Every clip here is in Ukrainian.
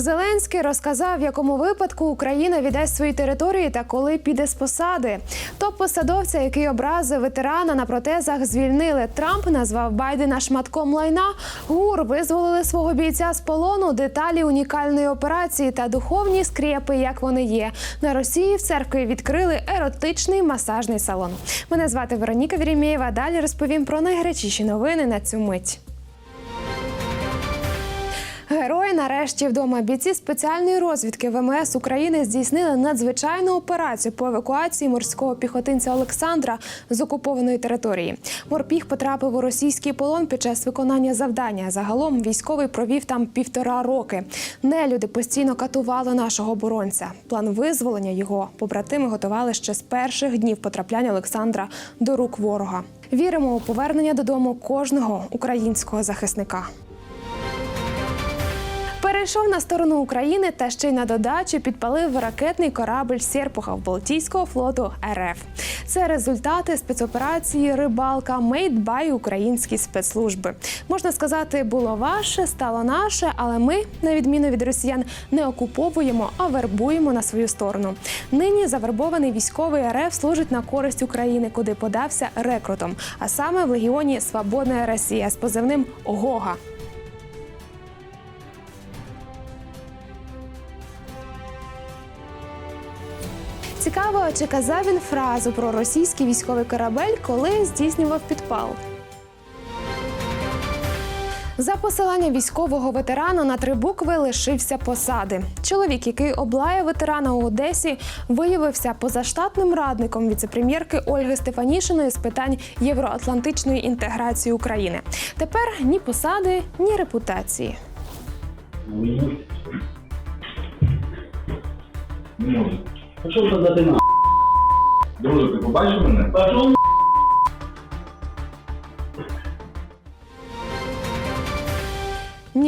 Зеленський розказав, в якому випадку Україна віддасть свої території та коли піде з посади. Топ-посадовця, який образив ветерана на протезах, звільнили. Трамп назвав Байдена шматком лайна. ГУР визволили свого бійця з полону. Деталі унікальної операції та духовні скрепи, як вони є. На Росії в церкві відкрили еротичний масажний салон. Мене звати Вероніка Вірімєєва. Далі розповім про найгарячіші новини на цю мить. Герої нарешті вдома. Бійці спеціальної розвідки ВМС України здійснили надзвичайну операцію по евакуації морського піхотинця Олександра з окупованої території. Морпіг потрапив у російський полон під час виконання завдання. Загалом військовий провів там півтора роки. Нелюди постійно катували нашого оборонця. План визволення його побратими готували ще з перших днів потрапляння Олександра до рук ворога. Віримо у повернення додому кожного українського захисника. Перейшов на сторону України та ще й на додачу підпалив ракетний корабль Серпухов Балтійського флоту РФ. Це результати спецоперації Рибалка Made by українські спецслужби. Можна сказати, було ваше, стало наше, але ми, на відміну від росіян, не окуповуємо, а вербуємо на свою сторону. Нині завербований військовий РФ служить на користь України, куди подався рекрутом, а саме в легіоні Свободна Росія з позивним Гога. Цікаво, чи казав він фразу про російський військовий корабель, коли здійснював підпал. За посилання військового ветерана на три букви лишився посади. Чоловік, який облаяв ветерана у Одесі, виявився позаштатним радником віцепрем'єрки Ольги Стефанішиної з питань євроатлантичної інтеграції України. Тепер ні посади, ні репутації. Не. Пішов ти на. Друже, ти побачив мене? Пішов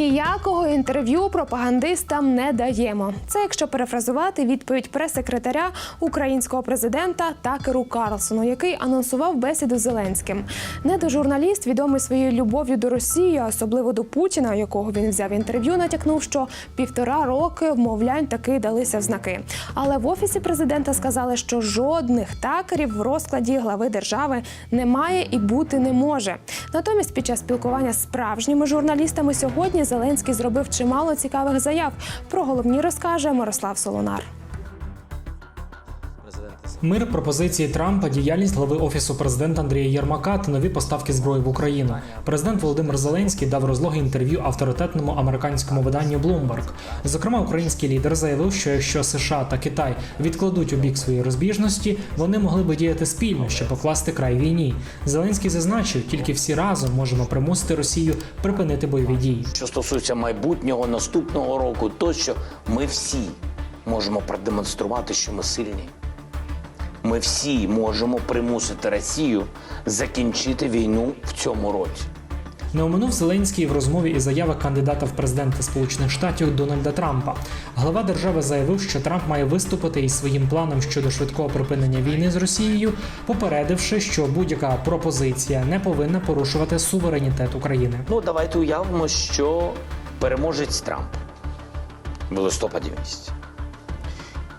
Ніякого інтерв'ю пропагандистам не даємо. Це якщо перефразувати відповідь прес-секретаря українського президента Такеру Карлсону, який анонсував бесіду з Зеленським. Недожурналіст, відомий своєю любов'ю до Росії, особливо до Путіна, якого він взяв інтерв'ю, натякнув, що півтора роки вмовлянь таки далися в знаки. Але в офісі президента сказали, що жодних такерів в розкладі глави держави немає і бути не може. Натомість, під час спілкування з справжніми журналістами сьогодні Зеленський зробив чимало цікавих заяв. Про головні розкаже Мирослав Солонар. Мир, пропозиції Трампа, діяльність глави офісу президента Андрія Єрмака та нові поставки зброї в Україну. Президент Володимир Зеленський дав розлоге інтерв'ю авторитетному американському виданню Bloomberg. Зокрема, український лідер заявив, що якщо США та Китай відкладуть у бік свої розбіжності, вони могли би діяти спільно, щоб покласти край війні. Зеленський зазначив, тільки всі разом можемо примусити Росію припинити бойові дії. Що стосується майбутнього наступного року, то що ми всі можемо продемонструвати, що ми сильні. Ми всі можемо примусити Росію закінчити війну в цьому році. Не оминув Зеленський в розмові і заяви кандидата в президенти Сполучених Штатів Дональда Трампа. Глава держави заявив, що Трамп має виступити із своїм планом щодо швидкого припинення війни з Росією, попередивши, що будь-яка пропозиція не повинна порушувати суверенітет України. Ну, давайте уявимо, що переможець Трамп в листопаді місяці.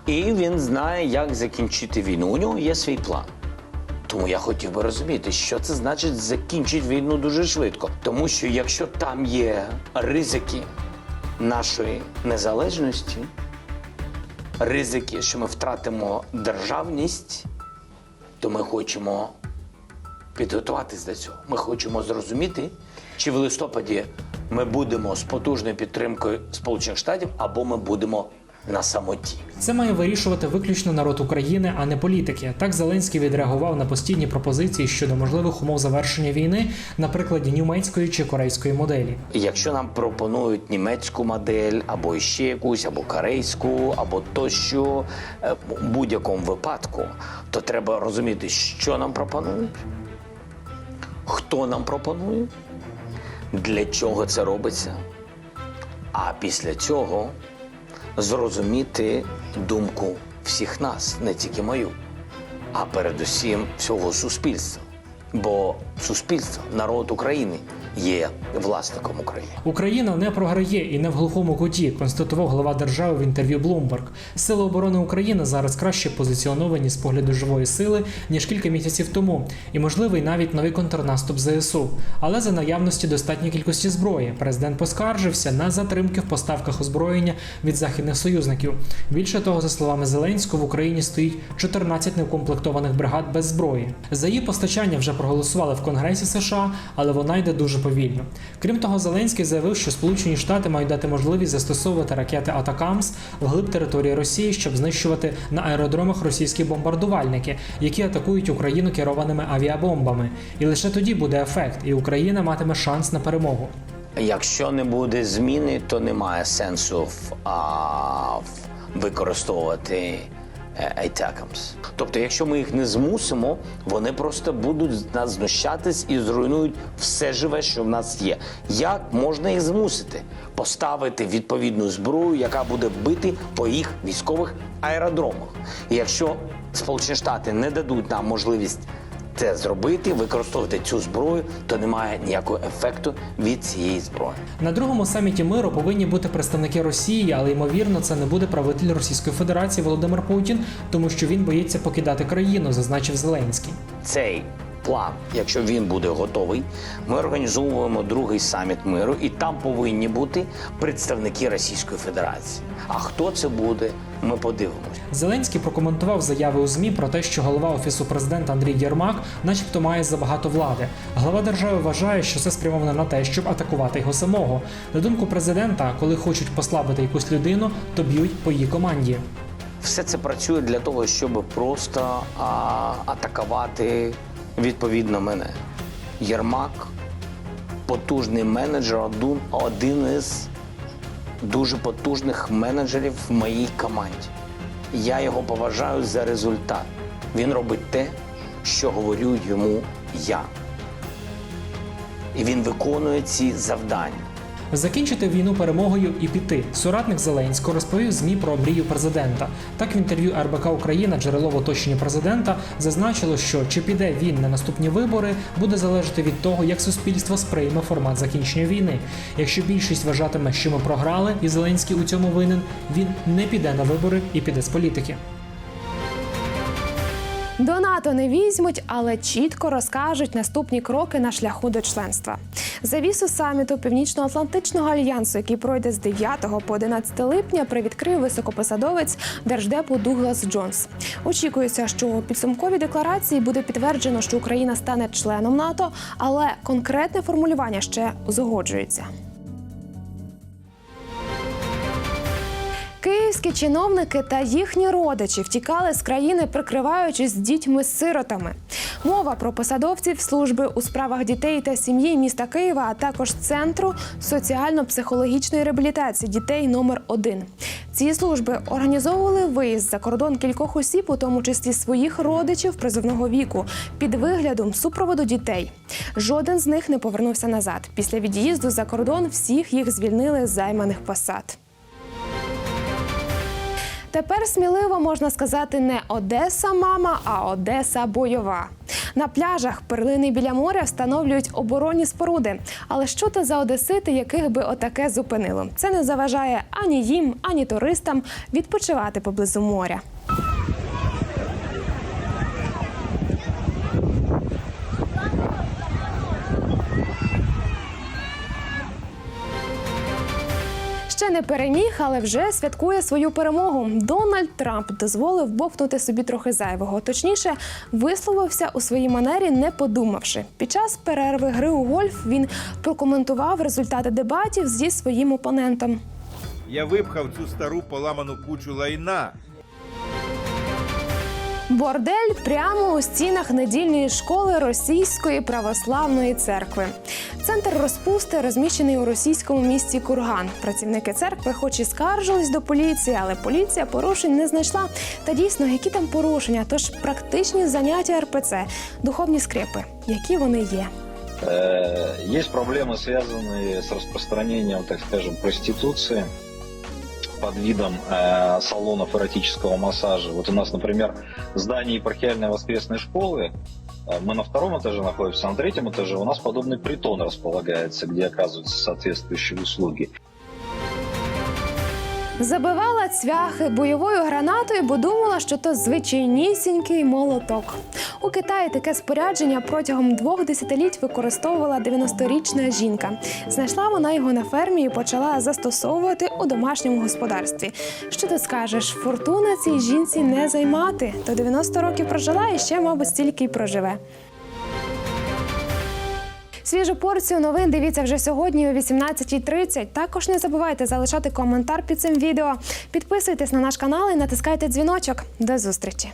І він знає, як закінчити війну. У нього є свій план. Тому я хотів би розуміти, що це значить закінчити війну дуже швидко. Тому що якщо там є ризики нашої незалежності, ризики, що ми втратимо державність, то ми хочемо підготуватись до цього. Ми хочемо зрозуміти, чи в листопаді ми будемо з потужною підтримкою Сполучених Штатів або ми будемо на самоті. Це має вирішувати виключно народ України, а не політики. Так Зеленський відреагував на постійні пропозиції щодо можливих умов завершення війни на прикладі німецької чи корейської моделі. Якщо нам пропонують німецьку модель, або ще якусь, або корейську, або тощо, е, в будь-якому випадку, то треба розуміти, що нам пропонують, хто нам пропонує, для чого це робиться. А після цього зрозуміти думку всіх нас, не тільки мою, а передусім всього суспільства. Бо суспільство, народ України є власником України. Україна не програє і не в глухому куті, констатував глава держави в інтерв'ю Bloomberg. Сили оборони України зараз краще позиціоновані з погляду живої сили ніж кілька місяців тому, і можливий навіть новий контрнаступ ЗСУ. Але за наявності достатньої кількості зброї президент поскаржився на затримки в поставках озброєння від західних союзників. Більше того, за словами Зеленського, в Україні стоїть 14 неукомплектованих бригад без зброї. За її постачання вже проголосували в Конгресі США, але вона йде дуже повільно. Крім того, Зеленський заявив, що Сполучені Штати мають дати можливість застосовувати ракети Атакамс вглиб території Росії, щоб знищувати на аеродромах російські бомбардувальники, які атакують Україну керованими авіабомбами. І лише тоді буде ефект, і Україна матиме шанс на перемогу. Якщо не буде зміни, то немає сенсу в, а, в використовувати е, Тобто, якщо ми їх не змусимо, вони просто будуть з нас знущатись і зруйнують все живе, що в нас є. Як можна їх змусити? Поставити відповідну зброю, яка буде бити по їх військових аеродромах. І якщо Сполучені Штати не дадуть нам можливість це зробити, використовувати цю зброю, то немає ніякого ефекту від цієї зброї. На другому саміті миру повинні бути представники Росії, але ймовірно, це не буде правитель Російської Федерації Володимир Путін, тому що він боїться покидати країну, зазначив Зеленський. Цей план, якщо він буде готовий, ми організовуємо другий саміт миру, і там повинні бути представники Російської Федерації. А хто це буде, ми подивимося. Зеленський прокоментував заяви у ЗМІ про те, що голова офісу президента Андрій Єрмак, начебто, має забагато влади. Глава держави вважає, що це спрямовано на те, щоб атакувати його самого. На думку президента, коли хочуть послабити якусь людину, то б'ють по її команді. Все це працює для того, щоб просто а, атакувати відповідно мене. Єрмак потужний менеджер, один, із дуже потужних менеджерів в моїй команді. Я його поважаю за результат. Він робить те, що говорю йому я. І він виконує ці завдання. Закінчити війну перемогою і піти. Соратник Зеленського розповів ЗМІ про мрію президента. Так в інтерв'ю РБК Україна джерело в оточенні президента зазначило, що чи піде він на наступні вибори, буде залежати від того, як суспільство сприйме формат закінчення війни. Якщо більшість вважатиме, що ми програли, і Зеленський у цьому винен, він не піде на вибори і піде з політики. До НАТО не візьмуть, але чітко розкажуть наступні кроки на шляху до членства. Завісу саміту Північно-Атлантичного альянсу, який пройде з 9 по 11 липня, привідкрив високопосадовець держдепу Дуглас Джонс. Очікується, що у підсумковій декларації буде підтверджено, що Україна стане членом НАТО, але конкретне формулювання ще узгоджується. Київські чиновники та їхні родичі втікали з країни, прикриваючись дітьми-сиротами. Мова про посадовців служби у справах дітей та сім'ї міста Києва, а також центру соціально-психологічної реабілітації дітей номер 1 Ці служби організовували виїзд за кордон кількох осіб, у тому числі своїх родичів призовного віку, під виглядом супроводу дітей. Жоден з них не повернувся назад. Після від'їзду за кордон всіх їх звільнили з займаних посад. Тепер сміливо можна сказати не Одеса мама, а Одеса бойова. На пляжах перлини біля моря встановлюють оборонні споруди. Але що це за одесити, яких би отаке зупинило? Це не заважає ані їм, ані туристам відпочивати поблизу моря. Ще не переміг, але вже святкує свою перемогу. Дональд Трамп дозволив бовкнути собі трохи зайвого. Точніше, висловився у своїй манері, не подумавши. Під час перерви гри у гольф він прокоментував результати дебатів зі своїм опонентом. Я випхав цю стару поламану кучу лайна Бордель прямо у стінах недільної школи Російської православної церкви. Центр розпусти розміщений у російському місті Курган. Працівники церкви, хоч і скаржились до поліції, але поліція порушень не знайшла. Та дійсно, які там порушення? Тож практичні заняття РПЦ, духовні скрепи, які вони є. Э, Есть проблемы, связанные с распространением, так скажем, проституции под видом э, салонов эротического массажа. Вот у нас, например, в здании епархиальной воскресной школы Э, Мы на втором этаже находимся, на третьем этаже у нас подобный притон располагается, где оказываются соответствующие услуги. Забивала цвяхи бойовою гранатою, бо думала, що то звичайнісінький молоток. У Китаї таке спорядження протягом двох десятиліть використовувала 90-річна жінка. Знайшла вона його на фермі і почала застосовувати у домашньому господарстві. Що ти скажеш, фортуна цій жінці не займати. То 90 років прожила і ще, мабуть, стільки й проживе. Свіжу порцію новин дивіться вже сьогодні о 18.30. Також не забувайте залишати коментар під цим відео. Підписуйтесь на наш канал і натискайте дзвіночок. До зустрічі!